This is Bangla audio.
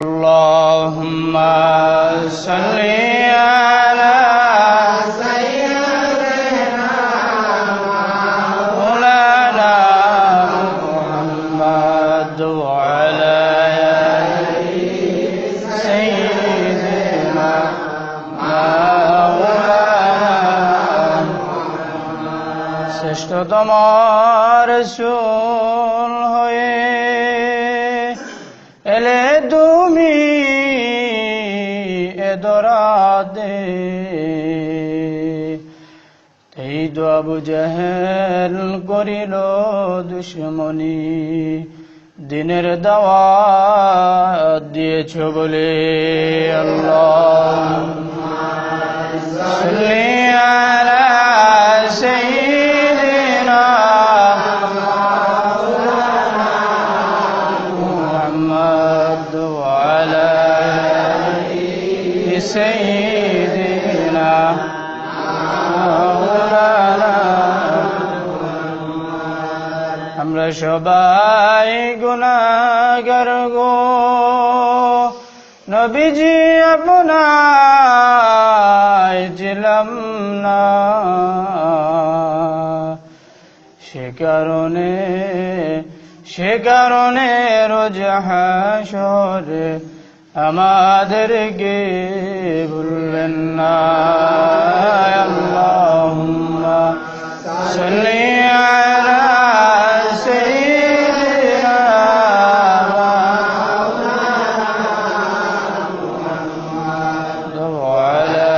اللهم صل على مولانا محمد وعلى آل سيدنا مولانا শ্রেষ্ঠতম রসুল তুমি এদরাতে এই দু আবু করিল দুশ্মনী। দিনের দাওয়া দিয়েছ বলে আল্লাহ। سيدنا مولانا আমরা সবাই গুণাগার গো নবীজি আপনায় ছিলাম না সে কারণে সে কারণে রোজ হাসরে আমাদেরকে ভুলবেন না আল্লাহুম্মা সাল্লি আলা সাইয়্যিদিনা মুহাম্মাদ ওয়া আলা